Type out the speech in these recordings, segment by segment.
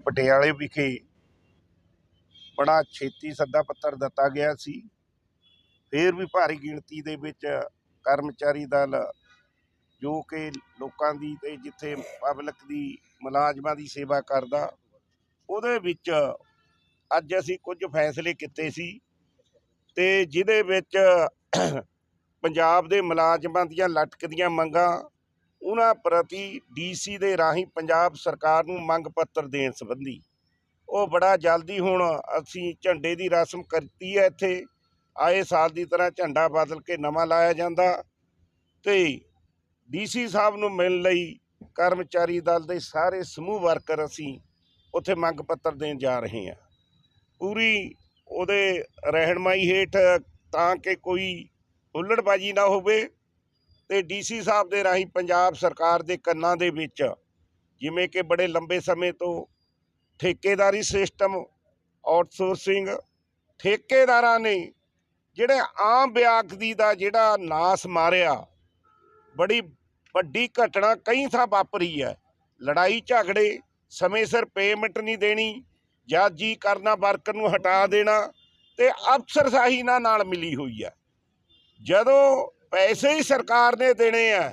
ਪਟਿਆਲੇ ਵਿਖੇ ਬੜਾ ਛੇਤੀ ਸੱਦਾ ਪੱਤਰ ਦਿੱਤਾ ਗਿਆ ਸੀ। ਫਿਰ ਵੀ ਭਾਰੀ ਗਿਣਤੀ ਦੇ ਵਿੱਚ ਕਰਮਚਾਰੀ ਦਲ, ਜੋ ਕਿ ਲੋਕਾਂ ਦੀ ਤੇ ਜਿੱਥੇ ਪਬਲਿਕ ਦੀ ਮੁਲਾਜ਼ਮਾਂ ਦੀ ਸੇਵਾ ਕਰਦਾ, ਉਹਦੇ ਵਿੱਚ ਅੱਜ ਅਸੀਂ ਕੁਝ ਫੈਸਲੇ ਕੀਤੇ ਸੀ ਤੇ ਜਿਹਦੇ ਵਿੱਚ ਪੰਜਾਬ ਦੇ ਮੁਲਾਜ਼ਮਾਂ ਦੀਆਂ ਲਟਕਦੀਆਂ ਮੰਗਾਂ ਉਹਨਾਂ ਪ੍ਰਤੀ ਡੀਸੀ ਦੇ ਰਾਹੀਂ ਪੰਜਾਬ ਸਰਕਾਰ ਨੂੰ ਮੰਗ ਪੱਤਰ ਦੇਣ ਸੰਬੰਧੀ। ਉਹ ਬੜਾ ਜਲਦੀ ਹੁਣ ਅਸੀਂ ਝੰਡੇ ਦੀ ਰਸਮ ਕਰਤੀ ਹੈ ਇੱਥੇ। ਆਏ ਸਾਲ ਦੀ ਤਰ੍ਹਾਂ ਝੰਡਾ ਬਦਲ ਕੇ ਨਵਾਂ ਲਾਇਆ ਜਾਂਦਾ ਤੇ ਡੀਸੀ ਸਾਹਿਬ ਨੂੰ ਮਿਲਣ ਲਈ ਕਰਮਚਾਰੀ ਦਲ ਦੇ ਸਾਰੇ ਸਮੂਹ ਵਰਕਰ ਅਸੀਂ ਉੱਥੇ ਮੰਗ ਪੱਤਰ ਦੇਣ ਜਾ ਰਹੇ ਹਾਂ। ਪੂਰੀ ਉਹਦੇ ਰਹਿਣਮਾਈ ਹੇਠ ਤਾਂ ਕਿ ਕੋਈ ਹੁੱਲੜਬਾਜੀ ਨਾ ਹੋਵੇ। ਤੇ ਡੀਸੀ ਸਾਹਿਬ ਦੇ ਰਾਹੀਂ ਪੰਜਾਬ ਸਰਕਾਰ ਦੇ ਕੰਨਾਂ ਦੇ ਵਿੱਚ ਜਿਵੇਂ ਕਿ ਬੜੇ ਲੰਬੇ ਸਮੇਂ ਤੋਂ ਠੇਕੇਦਾਰੀ ਸਿਸਟਮ, ਆਊਟਸੋਰਸਿੰਗ, ਠੇਕੇਦਾਰਾਂ ਨੇ ਜਿਹੜੇ ਆਮ ਵਿਅਕਤੀ ਦਾ ਜਿਹੜਾ ਨਾਸ ਮਾਰਿਆ, ਬੜੀ ਵੱਡੀ ਘਟਨਾ ਕਈ ਥਾਂ ਵਾਪਰੀ ਹੈ। ਲੜਾਈ ਝਗੜੇ, ਸਮੇਂ ਸਿਰ ਪੇਮੈਂਟ ਨਹੀਂ ਦੇਣੀ ਜਾਂ ਜੀ ਕਰਨਾ ਵਰਕਰ ਨੂੰ ਹਟਾ ਦੇਣਾ ਤੇ ਅਫਸਰਸ਼ਾਹੀ ਨਾਲ ਨਾਲ ਮਿਲੀ ਹੋਈ ਹੈ। ਜਦੋਂ ਪੈਸੇ ਹੀ ਸਰਕਾਰ ਨੇ ਦੇਣੇ ਆ।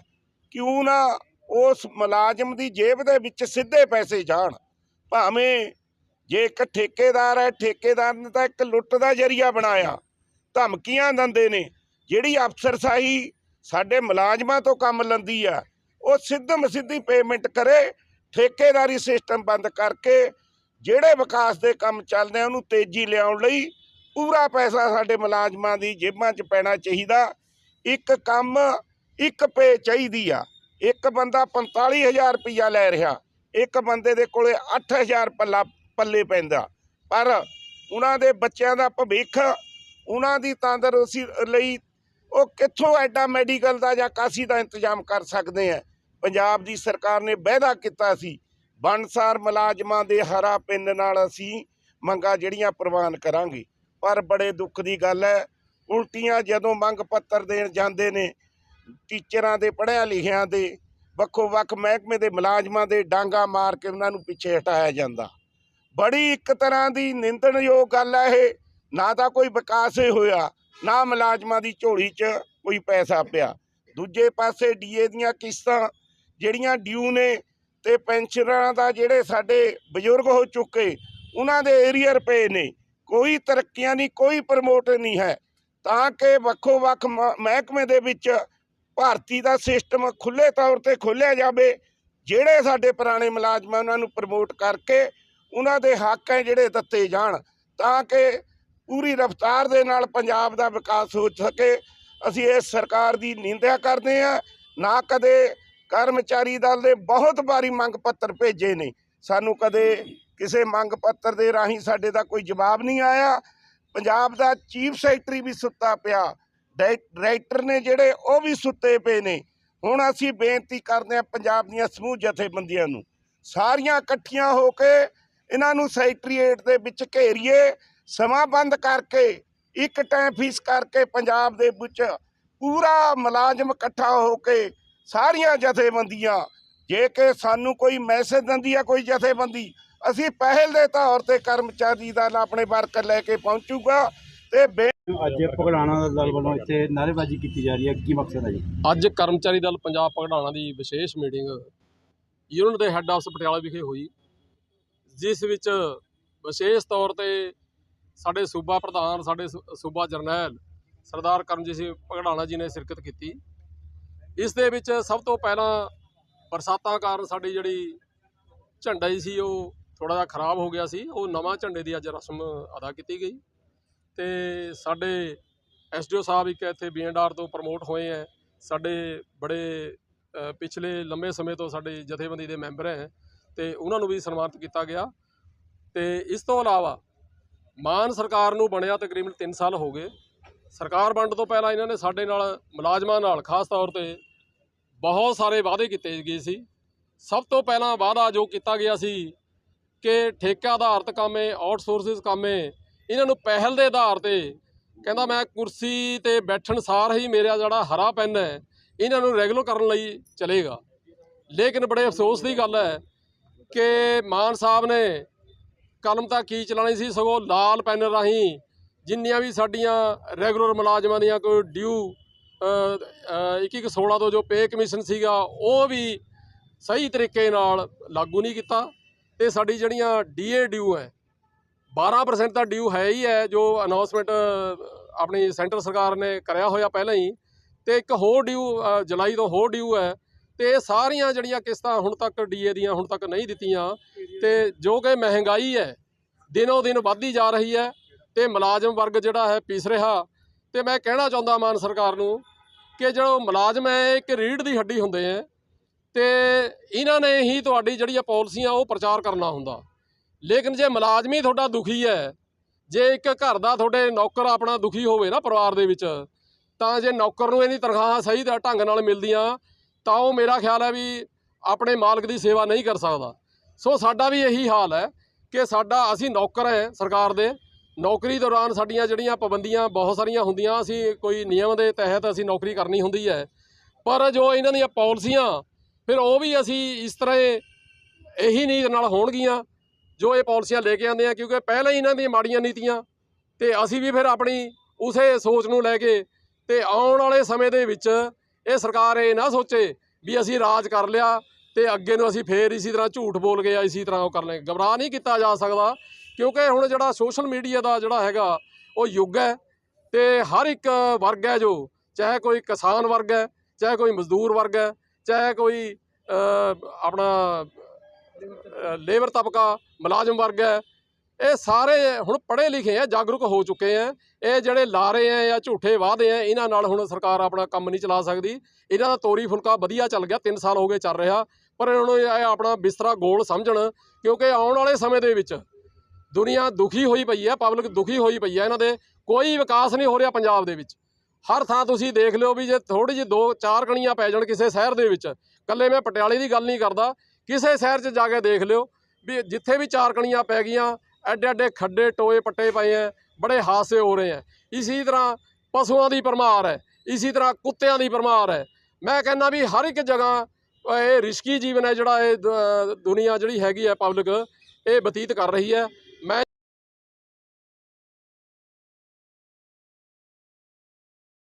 ਕਿਉਂ ਨਾ ਉਸ ਮੁਲਾਜ਼ਮ ਦੀ ਜੇਬ ਦੇ ਵਿੱਚ ਸਿੱਧੇ ਪੈਸੇ ਜਾਣ। ਭਾਵੇਂ ਜੇ ਇੱਕ ਠੇਕੇਦਾਰ ਹੈ, ਠੇਕੇਦਾਰ ਨੇ ਤਾਂ ਇੱਕ ਲੁੱਟ ਦਾ ਜਰੀਆ ਬਣਾਇਆ। ਧਮਕੀਆਂ ਦਿੰਦੇ ਨੇ। ਜਿਹੜੀ ਅਫਸਰਸ਼ਾਹੀ ਸਾਡੇ ਮੁਲਾਜ਼ਮਾਂ ਤੋਂ ਕੰਮ ਲੈਂਦੀ ਆ, ਉਹ ਸਿੱਧਮ ਸਿੱਧੀ ਪੇਮੈਂਟ ਕਰੇ, ਠੇਕੇਦਾਰੀ ਸਿਸਟਮ ਬੰਦ ਕਰਕੇ, ਜਿਹੜੇ ਵਿਕਾਸ ਦੇ ਕੰਮ ਚੱਲਦੇ ਆ, ਉਹਨੂੰ ਤੇਜ਼ੀ ਲਿਆਉਣ ਲਈ ਪੂਰਾ ਪੈਸਾ ਸਾਡੇ ਮੁਲਾਜ਼ਮਾਂ ਦੀ ਜੇਬਾਂ 'ਚ ਪੈਣਾ ਚਾਹੀਦਾ। ਇੱਕ ਕੰਮ ਇੱਕ ਪੇ ਚਾਹੀਦੀ ਆ। ਇੱਕ ਬੰਦਾ 45000 ਰੁਪਈਆ ਲੈ ਰਿਹਾ। ਇੱਕ ਬੰਦੇ ਦੇ ਕੋਲੇ 8000 ਪੱਲਾ ਪੱਲੇ ਪੈਂਦਾ। ਪਰ ਉਹਨਾਂ ਦੇ ਬੱਚਿਆਂ ਦਾ ਭਵਿੱਖ, ਉਹਨਾਂ ਦੀ ਤੰਦਰੁਸਤੀ ਲਈ ਉਹ ਕਿੱਥੋਂ ਐਡਾ ਮੈਡੀਕਲ ਦਾ ਜਾਂ ਕਾਸੀ ਦਾ ਇੰਤਜ਼ਾਮ ਕਰ ਸਕਦੇ ਆ? ਪੰਜਾਬ ਦੀ ਸਰਕਾਰ ਨੇ ਵਾਅਦਾ ਕੀਤਾ ਸੀ, ਬਣਸਾਰ ਮੁਲਾਜ਼ਮਾਂ ਦੇ ਹਰਾ ਪਿੰਨ ਨਾਲ ਅਸੀਂ ਮੰਗਾਂ ਜਿਹੜੀਆਂ ਪ੍ਰਵਾਨ ਕਰਾਂਗੇ। ਪਰ ਬੜੇ ਦੁੱਖ ਦੀ ਗੱਲ ਹੈ ਉਲਟੀਆਂ ਜਦੋਂ ਮੰਗ ਪੱਤਰ ਦੇਣ ਜਾਂਦੇ ਨੇ, ਟੀਚਰਾਂ ਦੇ ਪੜ੍ਹਿਆ ਲਿਖਿਆਂ ਦੇ, ਵੱਖੋ ਵੱਖ ਮਹਿਕਮੇ ਦੇ ਮੁਲਾਜ਼ਮਾਂ ਦੇ ਡਾਂਗਾ ਮਾਰ ਕੇ ਉਹਨਾਂ ਨੂੰ ਪਿੱਛੇ ਹਟਾਇਆ ਜਾਂਦਾ। ਬੜੀ ਇੱਕ ਤਰ੍ਹਾਂ ਦੀ ਨਿੰਦਣਯੋਗ ਗੱਲ ਹੈ ਇਹ, ਨਾ ਤਾਂ ਕੋਈ ਵਿਕਾਸ ਹੋਇਆ, ਨਾ ਮੁਲਾਜ਼ਮਾਂ ਦੀ ਝੋਲੀ 'ਚ ਕੋਈ ਪੈਸਾ ਪਿਆ। ਦੂਜੇ ਪਾਸੇ ਡੀਏ ਦੀਆਂ ਕਿਸ਼ਤਾਂ ਜਿਹੜੀਆਂ ਡਿਊ ਨੇ ਤੇ ਪੈਨਸ਼ਨਰਾਂ ਦਾ ਜਿਹੜੇ ਸਾਡੇ ਬਜ਼ੁਰਗ ਹੋ ਚੁੱਕੇ, ਉਹਨਾਂ ਦੇ ਏਰੀਅਰ ਪਏ ਨੇ। ਕੋਈ ਤਰੱਕੀਆਂ ਨਹੀਂ, ਕੋਈ ਪ੍ਰਮੋਟ ਨਹੀਂ ਹੈ। ਤਾਂ ਕਿ ਵੱਖੋ ਵੱਖ ਮ- ਮਹਿਕਮੇ ਦੇ ਵਿੱਚ ਭਾਰਤੀ ਦਾ ਸਿਸਟਮ ਖੁੱਲੇ ਤੌਰ ਤੇ ਖੋਲ੍ਹਿਆ ਜਾਵੇ, ਜਿਹੜੇ ਸਾਡੇ ਪੁਰਾਣੇ ਮੁਲਾਜ਼ਮ ਆ, ਉਹਨਾਂ ਨੂੰ ਪ੍ਰਮੋਟ ਕਰਕੇ ਉਹਨਾਂ ਦੇ ਹੱਕ ਹੈ ਜਿਹੜੇ ਦਿੱਤੇ ਜਾਣ, ਤਾਂ ਕਿ ਪੂਰੀ ਰਫ਼ਤਾਰ ਦੇ ਨਾਲ ਪੰਜਾਬ ਦਾ ਵਿਕਾਸ ਹੋ ਸਕੇ। ਅਸੀਂ ਇਸ ਸਰਕਾਰ ਦੀ ਨਿੰਦਿਆ ਕਰਦੇ ਹਾਂ। ਨਾ ਕਦੇ ਕਰਮਚਾਰੀ ਦਲ ਦੇ ਬਹੁਤ ਵਾਰੀ ਮੰਗ ਪੱਤਰ ਭੇਜੇ ਨੇ। ਸਾਨੂੰ ਕਦੇ ਕਿਸੇ ਮੰਗ ਪੱਤਰ ਦੇ ਰਾਹੀਂ ਸਾਡੇ ਦਾ ਕੋਈ ਜਵਾਬ ਨਹੀਂ ਆਇਆ। ਪੰਜਾਬ ਦਾ ਚੀਫ ਸੈਕਟਰੀ ਵੀ ਸੁੱਤਾ ਪਿਆ। ਡਾਇ- ਡਾਇਰੈਕਟਰ ਨੇ ਜਿਹੜੇ ਉਹ ਵੀ ਸੁੱਤੇ ਪਏ ਨੇ। ਹੁਣ ਅਸੀਂ ਬੇਨਤੀ ਕਰਦੇ ਹਾਂ ਪੰਜਾਬ ਦੀਆਂ ਸਮੂਹ ਜਥੇਬੰਦੀਆਂ ਨੂੰ, ਸਾਰੀਆਂ ਇਕੱਠੀਆਂ ਹੋ ਕੇ ਇਹਨਾਂ ਨੂੰ ਸੈਕਟਰੀਏਟ ਦੇ ਵਿੱਚ ਘੇਰੀਏ, ਸਮਾਂ ਬੰਦ ਕਰਕੇ, ਇੱਕ ਟਾਈਮ ਫੀਸ ਕਰਕੇ ਪੰਜਾਬ ਦੇ ਵਿੱਚ ਪੂਰਾ ਮੁਲਾਜ਼ਮ ਇਕੱਠਾ ਹੋ ਕੇ ਸਾਰੀਆਂ ਜਥੇਬੰਦੀਆਂ, ਜੇ ਕਿ ਸਾਨੂੰ ਕੋਈ ਮੈਸੇਜ ਦਿੰਦੀ ਆ ਕੋਈ ਜਥੇਬੰਦੀ ਅਸੀਂ ਪਹਿਲ ਦੇ ਤੌਰ ਤੇ ਕਰਮਚਾਰੀ ਦਲ ਆਪਣੇ ਵਰਕਰ ਲੈ ਕੇ ਪਹੁੰਚੂਗਾ ਤੇ ਬੇ ਅੱਜ ਭਗੜਾਣਾ ਦਲ ਵੱਲੋਂ ਇੱਥੇ ਨਾਅਰੇਬਾਜ਼ੀ ਕੀਤੀ ਜਾ ਰਹੀ ਹੈ। ਕੀ ਮਕਸਦ ਹੈ ਜੀ? ਅੱਜ ਕਰਮਚਾਰੀ ਦਲ ਪੰਜਾਬ ਭਗੜਾਣਾ ਦੀ ਵਿਸ਼ੇਸ਼ ਮੀਟਿੰਗ ਯੂਨੀਅਨ ਦੇ ਹੈੱਡ ਆਫਿਸ ਪਟਿਆਲਾ ਵਿਖੇ ਹੋਈ ਜਿਸ ਵਿੱਚ ਵਿਸ਼ੇਸ਼ ਤੌਰ ਤੇ ਸਾਡੇ ਸੂਬਾ ਪ੍ਰਧਾਨ ਸਾਡੇ ਸੂਬਾ ਜਰਨੈਲ ਸਰਦਾਰ ਕਰਮਜੀਤ ਸਿੰਘ ਭਗੜਾਣਾ ਜੀ ਨੇ ਸ਼ਿਰਕਤ ਕੀਤੀ। ਇਸ ਦੇ ਵਿੱਚ ਸਭ ਤੋਂ ਪਹਿਲਾਂ ਬਰਸਾਤਾਂ ਕਾਰਨ ਸਾਡੀ ਜਿਹੜੀ ਝੰਡਾ ਹੀ ਸੀ ਉਹ ਥੋੜਾ ਜਿਹਾ ਖਰਾਬ ਹੋ ਗਿਆ ਸੀ, ਉਹ ਨਵਾਂ ਝੰਡੇ ਦੀ ਅੱਜ ਰਸਮ ਅਦਾ ਕੀਤੀ ਗਈ। ਤੇ ਸਾਡੇ ਐਸਡੀਓ ਸਾਹਿਬ ਇੱਕ ਇੱਥੇ ਬੀਐਨਆਰ ਤੋਂ ਪ੍ਰਮੋਟ ਹੋਏ ਹੈ। ਸਾਡੇ ਬੜੇ ਪਿਛਲੇ ਲੰਬੇ ਸਮੇਂ ਤੋਂ ਸਾਡੇ ਜਥੇਬੰਦੀ ਦੇ ਮੈਂਬਰ ਹੈ ਤੇ ਉਹਨਾਂ ਨੂੰ ਵੀ ਸਨਮਾਨਿਤ ਕੀਤਾ ਗਿਆ। ਤੇ ਇਸ ਤੋਂ ਇਲਾਵਾ ਮਾਨ ਸਰਕਾਰ ਨੂੰ ਬਣਿਆ ਤਕਰੀਬਨ 3 ਸਾਲ ਹੋ ਗਏ। ਸਰਕਾਰ ਬਣਨ ਤੋਂ ਪਹਿਲਾਂ ਇਹਨਾਂ ਨੇ ਸਾਡੇ ਨਾਲ ਮੁਲਾਜ਼ਮਾਂ ਨਾਲ ਖਾਸ ਤੌਰ ਤੇ ਬਹੁਤ ਸਾਰੇ ਵਾਅਦੇ ਕੀਤੇ ਗਏ ਸੀ। ਸਭ ਤੋਂ ਪਹਿਲਾਂ ਵਾਅਦਾ ਜੋ ਕੀਤਾ ਗਿਆ ਸੀ ਕਿ ਠੇਕਾ ਆਧਾਰਿਤ ਕੰਮ ਹੈ ਆਊਟਸੋਰਸਿਸ ਕੰਮ ਹੈ, ਇਹਨਾਂ ਨੂੰ ਪਹਿਲ ਦੇ ਆਧਾਰ ਤੇ ਕਹਿੰਦਾ ਮੈਂ ਕੁਰਸੀ ਤੇ ਬੈਠਣ ਸਾਰ ਹੀ ਮੇਰਾ ਜਿਹੜਾ ਹਰਾ ਪੈਨ ਹੈ, ਇਹਨਾਂ ਨੂੰ ਰੈਗੂਲਰ ਕਰਨ ਲਈ ਚਲੇਗਾ। ਲੇਕਿਨ ਬੜੇ ਅਫਸੋਸ ਦੀ ਗੱਲ ਹੈ ਕਿ ਮਾਨ ਸਾਹਿਬ ਨੇ ਕਲਮ ਤਾਂ ਕੀ ਚਲਾਣੀ ਸੀ, ਸਗੋਂ ਲਾਲ ਪੈਨ ਰਾਹੀਂ ਜਿੰਨੀਆਂ ਵੀ ਸਾਡੀਆਂ ਰੈਗੂਲਰ ਮੁਲਾਜ਼ਮਾਂ ਦੀਆਂ ਕੋਈ ਡਿਊ 2116 ਤੋਂ ਜੋ ਪੇ ਕਮਿਸ਼ਨ ਸੀਗਾ, ਉਹ ਵੀ ਸਹੀ ਤਰੀਕੇ ਨਾਲ ਲਾਗੂ ਨਹੀਂ ਕੀਤਾ। ਤੇ ਸਾਡੀ ਜਿਹੜੀਆਂ ਡੀਏ ਡਿਊ ਹੈ 12% ਦਾ ਡਿਊ ਹੈ ਹੀ ਹੈ, ਜੋ ਅਨਾਉਂਸਮੈਂਟ ਆਪਣੀ ਸੈਂਟਰ ਸਰਕਾਰ ਨੇ ਕਰਿਆ ਹੋਇਆ ਪਹਿਲਾਂ ਹੀ, ਤੇ ਇੱਕ ਹੋਰ ਡਿਊ ਜੁਲਾਈ ਤੋਂ ਹੋਰ ਡਿਊ ਹੈ, ਤੇ ਇਹ ਸਾਰੀਆਂ ਜਿਹੜੀਆਂ ਕਿਸ਼ਤਾਂ ਹੁਣ ਤੱਕ ਡੀਏ ਦੀਆਂ ਹੁਣ ਤੱਕ ਨਹੀਂ ਦਿੱਤੀਆਂ, ਤੇ ਜੋ ਕਿ ਮਹਿੰਗਾਈ ਹੈ, ਦਿਨੋ ਦਿਨ ਵੱਧਦੀ ਜਾ ਰਹੀ ਹੈ, ਤੇ ਮੁਲਾਜ਼ਮ ਵਰਗ ਜਿਹੜਾ ਹੈ ਪੀਸ ਰਿਹਾ, ਤੇ ਮੈਂ ਕਹਿਣਾ ਚਾਹੁੰਦਾ ਮਾਨ ਸਰਕਾਰ ਨੂੰ ਕਿ ਜੋ ਮੁਲਾਜ਼ਮ ਹੈ, ਇੱਕ ਰੀੜ ਦੀ ਹੱਡੀ ਹੁੰਦੇ ਹੈ ਤੇ ਇਹਨਾਂ ਨੇ ਹੀ ਤੁਹਾਡੀ ਜਿਹੜੀਆਂ ਪਾਲਿਸੀਆਂ, ਉਹ ਪ੍ਰਚਾਰ ਕਰਨਾ ਹੁੰਦਾ। ਲੇਕਿਨ ਜੇ ਮੁਲਾਜ਼ਮੀ ਤੁਹਾਡਾ ਦੁਖੀ ਹੈ, ਜੇ ਇੱਕ ਘਰ ਦਾ ਤੁਹਾਡੇ ਨੌਕਰ ਆਪਣਾ ਦੁਖੀ ਹੋਵੇ ਨਾ ਪਰਿਵਾਰ ਦੇ ਵਿੱਚ, ਤਾਂ ਜੇ ਨੌਕਰ ਨੂੰ ਇਹਦੀ ਤਨਖਾਹਾਂ ਸਹੀ ਦ- ਢੰਗ ਨਾਲ ਮਿਲਦੀਆਂ, ਤਾਂ ਉਹ ਮੇਰਾ ਖਿਆਲ ਹੈ ਵੀ ਆਪਣੇ ਮਾਲਕ ਦੀ ਸੇਵਾ ਨਹੀਂ ਕਰ ਸਕਦਾ। ਸੋ ਸਾਡਾ ਵੀ ਇਹੀ ਹਾਲ ਹੈ ਕਿ ਸਾਡਾ, ਅਸੀਂ ਨੌਕਰ ਹੈ ਸਰਕਾਰ ਦੇ। ਨੌਕਰੀ ਦੌਰਾਨ ਸਾਡੀਆਂ ਜਿਹੜੀਆਂ ਪਾਬੰਦੀਆਂ ਬਹੁਤ ਸਾਰੀਆਂ ਹੁੰਦੀਆਂ, ਅਸੀਂ ਕੋਈ ਨਿਯਮ ਦੇ ਤਹਿਤ ਅਸੀਂ ਨੌਕਰੀ ਕਰਨੀ ਹੁੰਦੀ ਹੈ। ਪਰ ਜੋ ਇਹਨਾਂ ਦੀਆਂ ਪਾਲਿਸੀਆਂ ਫਿਰ ਉਹ ਵੀ ਅਸੀਂ ਇਸ ਤਰ੍ਹਾਂ ਇਹੀ ਨੀਤ ਨਾਲ ਹੋਣਗੀਆਂ, ਜੋ ਇਹ ਪਾਲਿਸੀਆਂ ਲੈ ਕੇ ਆਉਂਦੇ ਆ, ਕਿਉਂਕਿ ਪਹਿਲਾਂ ਹੀ ਇਹਨਾਂ ਦੀਆਂ ਮਾੜੀਆਂ ਨੀਤੀਆਂ, ਤੇ ਅਸੀਂ ਵੀ ਫਿਰ ਆਪਣੀ ਉਸੇ ਸੋਚ ਨੂੰ ਲੈ ਕੇ ਤੇ ਆਉਣ ਵਾਲੇ ਸਮੇਂ ਦੇ ਵਿੱਚ ਇਹ ਸਰਕਾਰ ਇਹ ਨਾ ਸੋਚੇ ਵੀ ਅਸੀਂ ਰਾਜ ਕਰ ਲਿਆ ਤੇ ਅੱਗੇ ਨੂੰ ਅਸੀਂ ਫੇਰ ਇਸੇ ਤਰ੍ਹਾਂ ਝੂਠ ਬੋਲ ਗਏ ਇਸੇ ਤਰ੍ਹਾਂ ਉਹ ਕਰ ਲਏ ਗਮਰਾਹ ਨਹੀਂ ਕੀਤਾ ਜਾ ਸਕਦਾ, ਕਿਉਂਕਿ ਹੁਣ ਜਿਹੜਾ ਸੋਸ਼ਲ ਮੀਡੀਆ ਦਾ ਜਿਹੜਾ ਹੈਗਾ ਉਹ ਯੁੱਗ ਹੈ ਤੇ ਹਰ ਇੱਕ ਵਰਗ ਹੈ ਜੋ, ਚਾਹੇ ਕੋਈ ਕਿਸਾਨ ਵਰਗ ਹੈ, ਚਾਹੇ ਕੋਈ ਮਜ਼ਦੂਰ ਵਰਗ ਹੈ ਚਾਹੇ ਕੋਈ ਆਪਣਾ ਲੇਬਰ ਤਬਕਾ, ਮੁਲਾਜ਼ਮ ਵਰਗ ਹੈ, ਇਹ ਸਾਰੇ ਹੁਣ ਪੜ੍ਹੇ ਲਿਖੇ ਆ, ਜਾਗਰੂਕ ਹੋ ਚੁੱਕੇ ਆ। ਇਹ ਜਿਹੜੇ ਲਾਰੇ ਆ ਜਾਂ ਝੂਠੇ ਵਾਅਦੇ ਆ, ਇਹਨਾਂ ਨਾਲ ਹੁਣ ਸਰਕਾਰ ਆਪਣਾ ਕੰਮ ਨਹੀਂ ਚਲਾ ਸਕਦੀ। ਇਹਨਾਂ ਦਾ ਤੋਰੀ ਫੁਲਕਾ ਵਧੀਆ ਚੱਲ ਗਿਆ 3 ਸਾਲ ਹੋ ਗਏ ਚੱਲ ਰਿਹਾ। ਪਰ ਇਹਨਾਂ ਨੂੰ ਇਹ ਆਪਣਾ ਬਿਸਤਰਾ ਗੋਲ ਸਮਝਣ, ਕਿਉਂਕਿ ਆਉਣ ਵਾਲੇ ਸਮੇਂ ਦੇ ਵਿੱਚ ਦੁਨੀਆ ਦੁਖੀ ਹੋਈ ਪਈ ਹੈ ਪਬਲਿਕ ਦੁਖੀ ਹੋਈ ਪਈ ਹੈ ਇਹਨਾਂ ਦੇ। ਕੋਈ ਵਿਕਾਸ ਨਹੀਂ ਹੋ ਰਿਹਾ ਪੰਜਾਬ ਦੇ ਵਿੱਚ। ਹਰ ਥਾਂ ਤੁਸੀਂ ਦੇਖ ਲਿਓ ਵੀ ਜੇ ਥੋੜੀ ਜਿਹੀ ਦੋ ਚਾਰ ਕਣੀਆਂ ਪੈ ਜਾਣ ਕਿਸੇ ਸ਼ਹਿਰ ਦੇ ਵਿੱਚ ਕੱਲੇ ਮੈਂ ਪਟਿਆਲੇ ਦੀ ਗੱਲ ਨਹੀਂ ਕਰਦਾ, ਕਿਸੇ ਸ਼ਹਿਰ 'ਚ ਜਾ ਕੇ ਦੇਖ ਲਿਓ ਵੀ ਜਿੱਥੇ ਵੀ ਚਾਰ ਕਣੀਆਂ ਪੈ ਗਈਆਂ, ਐਡੇ ਐਡੇ ਖੱਡੇ ਟੋਏ ਪੱਟੇ ਪਏ ਐ, ਬੜੇ ਹਾਦਸੇ ਹੋ ਰਹੇ ਐ। ਇਸੇ ਤਰ੍ਹਾਂ ਪਸ਼ੂਆਂ ਦੀ ਪਰਮਾਰ ਹੈ ਇਸੇ ਤਰ੍ਹਾਂ ਕੁੱਤਿਆਂ ਦੀ ਪਰਮਾਰ ਹੈ ਮੈਂ ਕਹਿੰਦਾ ਵੀ ਹਰ ਇੱਕ ਜਗ੍ਹਾ, ਇਹ ਰਿਸਕੀ ਜੀਵਨ ਹੈ ਜਿਹੜਾ ਇਹ ਦੁਨੀਆ ਜਿਹੜੀ ਹੈਗੀ ਹੈ ਪਬਲਿਕ ਇਹ ਬਤੀਤ ਕਰ ਰਹੀ ਹੈ